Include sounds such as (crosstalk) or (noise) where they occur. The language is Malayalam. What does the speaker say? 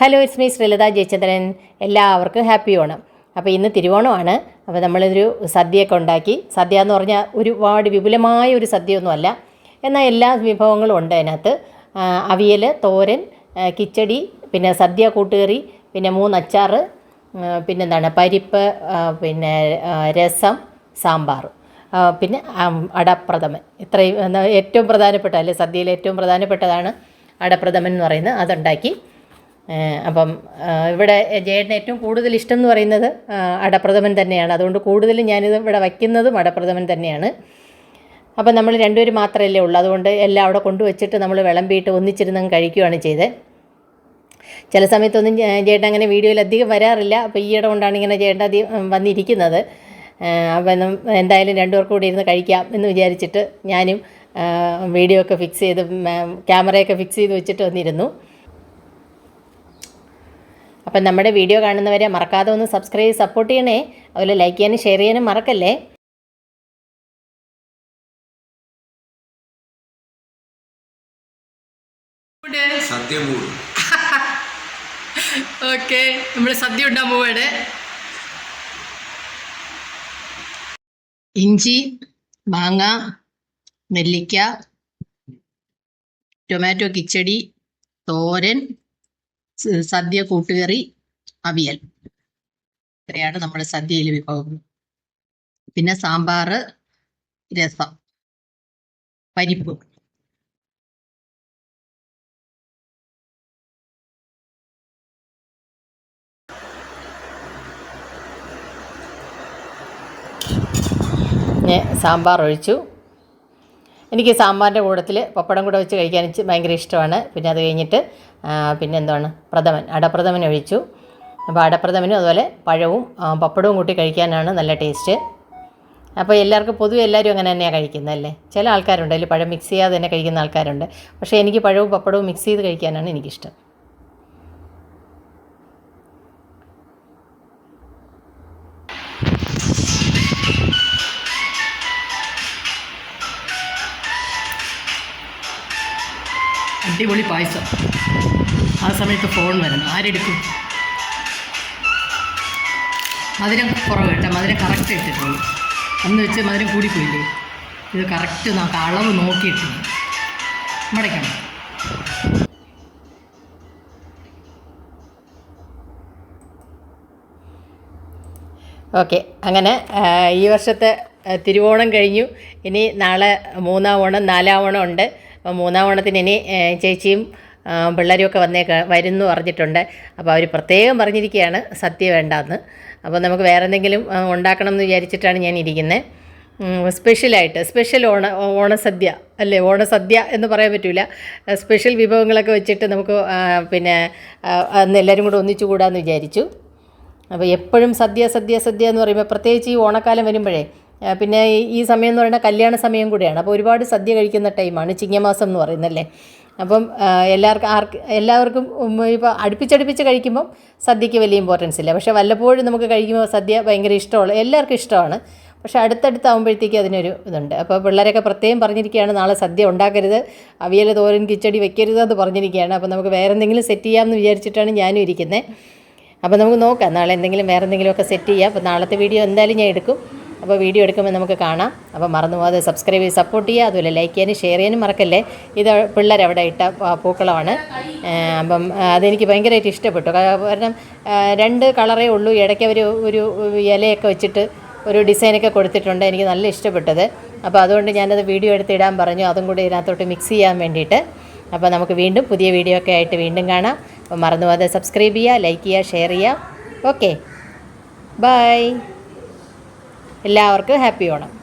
Hello it's me Sreelatha Jayachandran. എല്ലാവർക്കും ഹാപ്പി ഓണം. അപ്പോൾ ഇന്ന് തിരുവോണമാണ്. അപ്പോൾ നമ്മളൊരു സദ്യയൊക്കെ ഉണ്ടാക്കി. സദ്യ എന്ന് പറഞ്ഞാൽ ഒരുപാട് വിപുലമായ ഒരു സദ്യയൊന്നുമല്ല. എന്നാൽ എല്ലാ വിഭവങ്ങളും ഉണ്ട് അതിനകത്ത്. അവിയൽ തോരൻ കിച്ചടി പിന്നെ സദ്യ കൂട്ടുകറി പിന്നെ മൂന്ന് അച്ചാർ പിന്നെന്താണ് പരിപ്പ് പിന്നെ രസം സാമ്പാർ. പിന്നെ അടപ്രഥമൻ. ഇത്രയും ഏറ്റവും പ്രധാനപ്പെട്ട അല്ലേ സദ്യയിൽ ഏറ്റവും പ്രധാനപ്പെട്ടതാണ് അടപ്രഥമൻ എന്ന് പറയുന്നത്. അതുണ്ടാക്കി അപ്പം ഇവിടെ ജയേട്ടന് ഏറ്റവും കൂടുതൽ ഇഷ്ടം എന്ന് പറയുന്നത് അടപ്രഥമൻ തന്നെയാണ്. അതുകൊണ്ട് കൂടുതലും ഞാനിത് ഇവിടെ വയ്ക്കുന്നതും അടപ്രഥമൻ തന്നെയാണ്. അപ്പം നമ്മൾ രണ്ടുപേരും മാത്രമല്ലേ ഉള്ളൂ. അതുകൊണ്ട് എല്ലാം അവിടെ കൊണ്ടുവച്ചിട്ട് നമ്മൾ വിളമ്പിയിട്ട് ഒന്നിച്ചിരുന്ന് കഴിക്കുകയാണ് ചെയ്തത് ചില സമയത്തൊന്നും ചേട്ടൻ അങ്ങനെ വീഡിയോയിൽ അധികം വരാറില്ല. അപ്പോൾ ഈയിടെ കൊണ്ടാണ് ഇങ്ങനെ ചേട്ടൻ അധികം വന്നിരിക്കുന്നത്. അപ്പം എന്തായാലും രണ്ടുപേർക്കും കൂടി ഇരുന്ന് കഴിക്കാം എന്ന് വിചാരിച്ചിട്ട് ഞാനും വീഡിയോ ഒക്കെ ഫിക്സ് ചെയ്ത് ക്യാമറയൊക്കെ ഫിക്സ് ചെയ്ത് വെച്ചിട്ട് വന്നിരുന്നു. അപ്പം നമ്മുടെ വീഡിയോ കാണുന്നവരെ മറക്കാതെ ഒന്ന് സബ്സ്ക്രൈബ് ചെയ്ത് സപ്പോർട്ട് ചെയ്യണേ. അതുപോലെ ലൈക്ക് ചെയ്യാനും ഷെയർ ചെയ്യാനും മറക്കല്ലേ? ഓക്കെ (laughs) നമ്മൾ സദ്യ ഉണ്ടാൻ പോവാണ്. ഇഞ്ചി മാങ്ങ നെല്ലിക്ക ടൊമാറ്റോ കിച്ചടി തോരൻ സദ്യ കൂട്ടുകറി അവിയൽ. ഇത്രയാണ് നമ്മുടെ സദ്യയിൽ വിഭവങ്ങൾ. പിന്നെ സാമ്പാർ രസം പരിപ്പ്. സാമ്പാർ ഒഴിച്ചു. എനിക്ക് സാമ്പാറിന്റെ കൂടത്തിൽ പപ്പടം കൂടെ വെച്ച് കഴിക്കാൻ ഭയങ്കര ഇഷ്ടമാണ്. പിന്നെ അത് കഴിഞ്ഞിട്ട് പിന്നെ എന്താണ് പ്രഥമൻ അടപ്രഥമൻ ഒഴിച്ചു. അപ്പോൾ അടപ്രഥമനും അതുപോലെ പഴവും പപ്പടവും കൂട്ടി കഴിക്കാനാണ് നല്ല ടേസ്റ്റ്. അപ്പോൾ എല്ലാവർക്കും പൊതുവെ എല്ലാവരും അങ്ങനെ തന്നെയാണ് കഴിക്കുന്നത് അല്ലേ? ചില ആൾക്കാരുണ്ട് അതിൽ പഴം മിക്സ് ചെയ്യാതെ തന്നെ കഴിക്കുന്ന ആൾക്കാരുണ്ട്. പക്ഷേ എനിക്ക് പഴവും പപ്പടവും മിക്സ് ചെയ്ത് കഴിക്കാനാണ് എനിക്കിഷ്ടം. അടിപൊളി പായസം. ആ സമയത്ത് ഫോൺ വരണം ആരെടുക്കും? മധുരം കുറവ് കേട്ടോ. മധുരം കറക്റ്റ് ഇട്ടിട്ടുള്ളൂ അന്ന് വെച്ച് മധുരം കൂടിപ്പോയില്ലേ? ഇത് കറക്റ്റ് നമുക്ക് അളവ് നോക്കിയിട്ട് മടക്കണം ഓക്കെ. അങ്ങനെ ഈ വർഷത്തെ തിരുവോണം കഴിഞ്ഞു. ഇനി നാളെ മൂന്നാം ഓണം നാലാം ഓണം ഉണ്ട്. മൂന്നാം ഓണത്തിന് ഇനി ചേച്ചിയും പിള്ളേരുമൊക്കെ വന്നേക്ക വരുന്നു പറഞ്ഞിട്ടുണ്ട് അപ്പോൾ അവർ പ്രത്യേകം പറഞ്ഞിരിക്കുകയാണ് സദ്യ വേണ്ടാന്ന്. അപ്പോൾ നമുക്ക് വേറെ എന്തെങ്കിലും ഉണ്ടാക്കണം എന്ന് വിചാരിച്ചിട്ടാണ് ഞാൻ ഇരിക്കുന്നത് സ്പെഷ്യലായിട്ട് സ്പെഷ്യൽ ഓണ ഓണസദ്യ അല്ലേ? ഓണസദ്യ എന്ന് പറയാൻ പറ്റില്ല സ്പെഷ്യൽ വിഭവങ്ങളൊക്കെ വെച്ചിട്ട് നമുക്ക് പിന്നെ അന്ന് എല്ലാവരും കൂടെ ഒന്നിച്ചു കൂടാമെന്ന് വിചാരിച്ചു. അപ്പോൾ എപ്പോഴും സദ്യ സദ്യ സദ്യ എന്ന് പറയുമ്പോൾ പ്രത്യേകിച്ച് ഈ ഓണക്കാലം വരുമ്പോഴേ പിന്നെ ഈ- സമയം എന്ന് പറയുന്നത് കല്യാണ സമയം കൂടിയാണ്. അപ്പോൾ ഒരുപാട് സദ്യ കഴിക്കുന്ന ടൈമാണ് ചിങ്ങമാസം എന്ന് പറയുന്നല്ലേ? അപ്പം എല്ലാവർക്കും ആർക്ക് എല്ലാവർക്കും ഇപ്പോൾ അടുപ്പിച്ചടുപ്പിച്ച് കഴിക്കുമ്പം സദ്യയ്ക്ക് വലിയ ഇമ്പോർട്ടൻസ് ഇല്ല. പക്ഷേ വല്ലപ്പോഴും നമുക്ക് കഴിക്കുമ്പോൾ സദ്യ ഭയങ്കര ഇഷ്ടമുള്ള എല്ലാവർക്കും ഇഷ്ടമാണ്. പക്ഷേ അടുത്തടുത്താകുമ്പോഴത്തേക്ക് അതിനൊരു ഇതുണ്ട്. അപ്പോൾ പിള്ളേരൊക്കെ പ്രത്യേകം പറഞ്ഞിരിക്കുകയാണ് നാളെ സദ്യ ഉണ്ടാക്കരുത്. അവിയൽ തോരൻ കിച്ചടി വെക്കരുത് എന്ന് പറഞ്ഞിരിക്കുകയാണ്. അപ്പോൾ നമുക്ക് വേറെ എന്തെങ്കിലും സെറ്റ് ചെയ്യാമെന്ന് വിചാരിച്ചിട്ടാണ് ഞാനും ഇരിക്കുന്നത് അപ്പോൾ നമുക്ക് നോക്കാം നാളെ എന്തെങ്കിലും വേറെ എന്തെങ്കിലുമൊക്കെ സെറ്റ് ചെയ്യാം. അപ്പോൾ നാളത്തെ വീഡിയോ എന്തായാലും ഞാൻ എടുക്കും. അപ്പോൾ വീഡിയോ എടുക്കുമ്പോൾ നമുക്ക് കാണാം. അപ്പോൾ മറന്നു പോകാതെ സബ്സ്ക്രൈബ് ചെയ്ത് സപ്പോർട്ട് ചെയ്യുക അതുപോലെ ലൈക്ക് ചെയ്യാനും ഷെയർ ചെയ്യാനും മറക്കല്ലേ? ഇത് പിള്ളേർ അവിടെ ഇട്ട പൂക്കളമാണ്. അപ്പം അതെനിക്ക് ഭയങ്കരമായിട്ട് ഇഷ്ടപ്പെട്ടു. കാരണം രണ്ട് കളറേ ഉള്ളൂ. ഇടയ്ക്ക് അവർ ഒരു ഇലയൊക്കെ വെച്ചിട്ട് ഒരു ഡിസൈനൊക്കെ കൊടുത്തിട്ടുണ്ട്. എനിക്ക് നല്ല ഇഷ്ടപ്പെട്ടത്. അപ്പോൾ അതുകൊണ്ട് ഞാനത് വീഡിയോ എടുത്ത് ഇടാൻ പറഞ്ഞു. അതും കൂടി ഇതിനകത്തോട്ട് മിക്സ് ചെയ്യാൻ വേണ്ടിയിട്ട്. അപ്പോൾ നമുക്ക് വീണ്ടും പുതിയ വീഡിയോ ഒക്കെ ആയിട്ട് വീണ്ടും കാണാം. അപ്പോൾ മറന്നു പോകാതെ സബ്സ്ക്രൈബ് ചെയ്യുക ലൈക്ക് ചെയ്യുക ഷെയർ ചെയ്യുക. ഓക്കെ ബൈ എല്ലാവർക്കും ഹാപ്പി ഓണം.